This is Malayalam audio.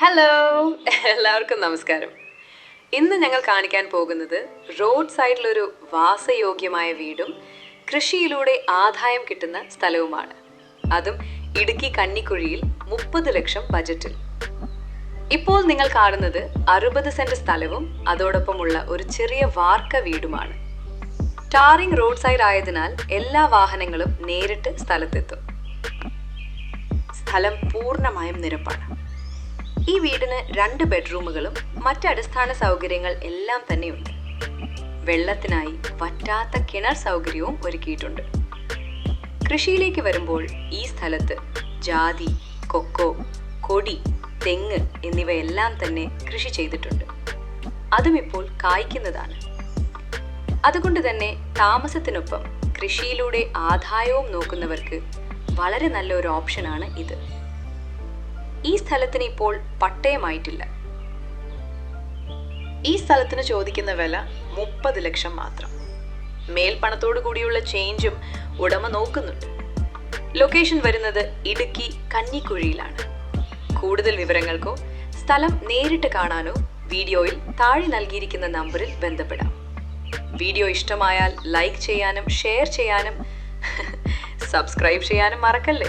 ഹലോ എല്ലാവർക്കും നമസ്കാരം. ഇന്ന് ഞങ്ങൾ കാണിക്കാൻ പോകുന്നത് റോഡ് സൈഡിലൊരു വാസയോഗ്യമായ വീടും കൃഷിയിലൂടെ ആദായം കിട്ടുന്ന സ്ഥലവുമാണ്. അതും ഇടുക്കി കന്നിക്കുഴിയിൽ മുപ്പത് ലക്ഷം ബജറ്റിൽ. ഇപ്പോൾ നിങ്ങൾ കാണുന്നത് അറുപത് സെന്റ് സ്ഥലവും അതോടൊപ്പമുള്ള ഒരു ചെറിയ വാർക്ക വീടുമാണ്. ടാറിംഗ് റോഡ് സൈഡ് ആയതിനാൽ എല്ലാ വാഹനങ്ങളും നേരിട്ട് സ്ഥലത്തെത്തും. സ്ഥലം പൂർണമായും നിരപ്പാണ്. ഈ വീടിന് രണ്ട് ബെഡ്റൂമുകളും മറ്റ് അടിസ്ഥാന സൗകര്യങ്ങൾ എല്ലാം തന്നെയുണ്ട്. വെള്ളത്തിനായി വറ്റാത്ത കിണർ സൗകര്യവും ഒരുക്കിയിട്ടുണ്ട്. കൃഷിയിലേക്ക് വരുമ്പോൾ ഈ സ്ഥലത്ത് ജാതി കൊക്കോ കൊടി തെങ്ങ് എന്നിവയെല്ലാം തന്നെ കൃഷി ചെയ്തിട്ടുണ്ട്. അതും ഇപ്പോൾ കായ്ക്കുന്നതാണ്. അതുകൊണ്ട് തന്നെ താമസത്തിനൊപ്പം കൃഷിയിലൂടെ ആദായവും നോക്കുന്നവർക്ക് വളരെ നല്ലൊരു ഓപ്ഷനാണ് ഇത്. ഈ സ്ഥലത്തിന് ഇപ്പോൾ പട്ടയമായിട്ടില്ല. ഈ സ്ഥലത്തിന് ചോദിക്കുന്ന വില മുപ്പത് ലക്ഷം മാത്രം. മേൽപ്പണത്തോടു കൂടിയുള്ള ചേഞ്ചും ഉടമ നോക്കുന്നുണ്ട്. ലൊക്കേഷൻ വരുന്നത് ഇടുക്കി കഞ്ഞിക്കുഴിയിലാണ്. കൂടുതൽ വിവരങ്ങൾക്കോ സ്ഥലം നേരിട്ട് കാണാനോ വീഡിയോയിൽ താഴെ നൽകിയിരിക്കുന്ന നമ്പറിൽ ബന്ധപ്പെടാം. വീഡിയോ ഇഷ്ടമായാൽ ലൈക്ക് ചെയ്യാനും ഷെയർ ചെയ്യാനും സബ്സ്ക്രൈബ് ചെയ്യാനും മറക്കല്ലേ?